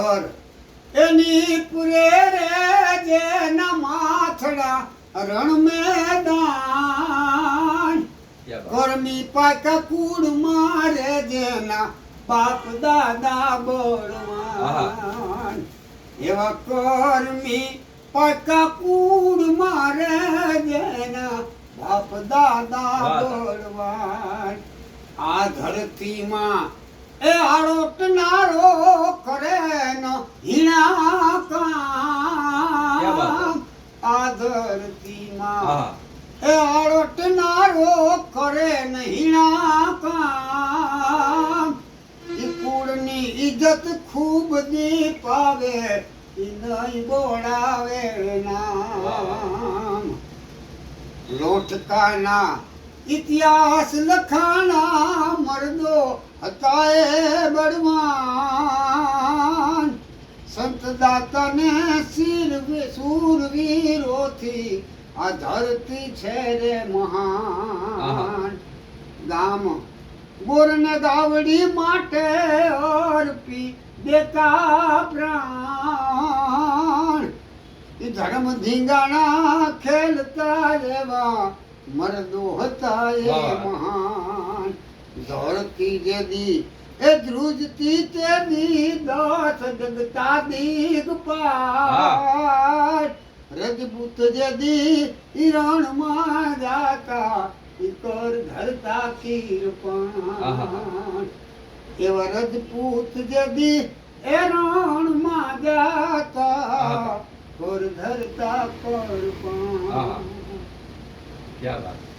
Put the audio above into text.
ધર એની પુરે રે જેના માથડા રણ મેદાન. ગરમી પાકા કુડ મારે જેના બાપ દાદા બોળવાન. એવા કર્મી પાકા કુડ મારે જેના બાપ દાદા બોળવાન. આ ધરતીમાં એ આળોટનારો આહા. એ આળોટનારો કરે નહીં ના કામ। કુળની ઇજ્જત ખૂબ દી પાવે નહીં બોડાવે નામ। લોટકાના ઇતિહાસ લખાણા મરદો હતા એ બળવાન સંત દાતાને શીર શૂરવીરોથી આ ધરતી છે રે મહાન. ગામ બોરને ગાવડી માટે અર્પી દેતા પ્રાણ. ધર્મ ધીંગાણા ખેલતા રેવા મરદો હતા એ. મહાન. ધરતી જેદી એ ધ્રુજતી તેની દસ જગતા દીગ પાર. રજપૂત જદી ઈ રણમાં જાતા કર ધરતા કીર્પણ. એવા રજપૂત જદી એરણમાં જાતા. કર ધરતા આહા. ક્યા બાત